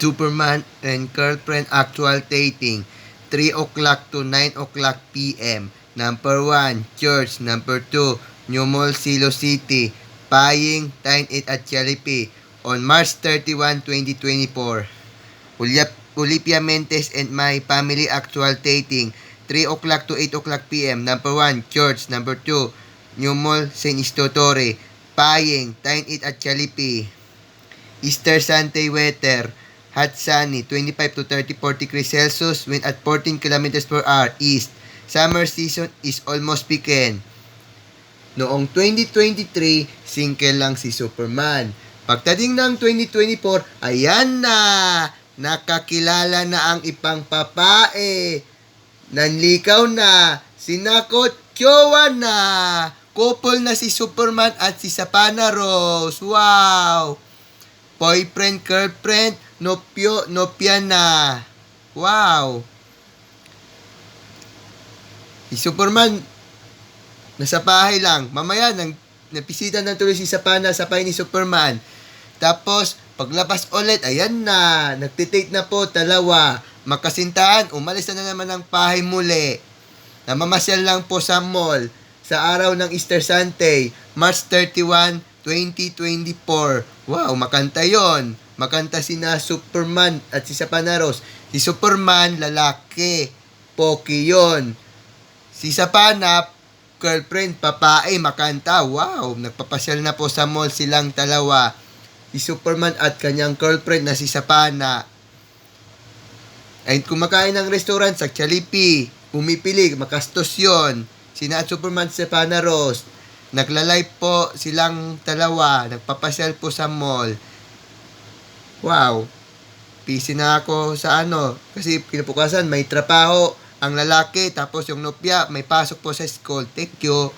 Superman and girlfriend actual dating. 3 o'clock to 9 o'clock p.m. Number 1, Church. Number 2, New Mall, Silo City. Paying, Time 8 at Jollibee. On March 31, 2024. Ulyap, Olivia Mentes and my family actual dating. 3 o'clock to 8 o'clock p.m. Number 1, Church. Number 2, New Mall, St. Istotore. Paying, Time 8 at Jollibee. Easter Sunday weather. Hot sunny, 25 to 34 degrees Celsius, wind at 14 kilometers per hour east. Summer season is almost begin. Noong 2023, single lang si Superman. Pagdating ng 2024, ayan na! Nakakilala na ang ibang papae. Nanlikaw na, sinakot, jowa na. Couple na si Superman at si Sapana Rose. Wow! Boyfriend, girlfriend, nopyo, nopya na. Wow! Si Superman, nasa bahay lang. Mamaya, nang, napisita na tuloy si Sapana sa bahay ni Superman. Tapos, paglabas ulit, ayan na. Nagtitake na po, dalawa. Makasintahan, umalis na, na naman ng bahay muli. Namamasyal lang po sa mall sa araw ng Easter Sunday, March 31, 2024. Wow, makanta yon. Makanta si na Superman at si Sapanaros. Si Superman, lalaki. Poki yon. Si Sapana, girlfriend, papae, makanta. Wow, nagpapasyal na po sa mall silang dalawa. Si Superman at kanyang girlfriend na si Sapana. Ay kumakain ng restaurant sa Jollibee. Pumipili, makastos yun. Sina at Superman sa Sapana Rose. Nagla-live po silang dalawa. Nagpapasyal po sa mall. Wow. Busy na ako sa ano. Kasi kinabukasan may trabaho ang lalaki. Tapos yung nopya may pasok po sa school. Thank you.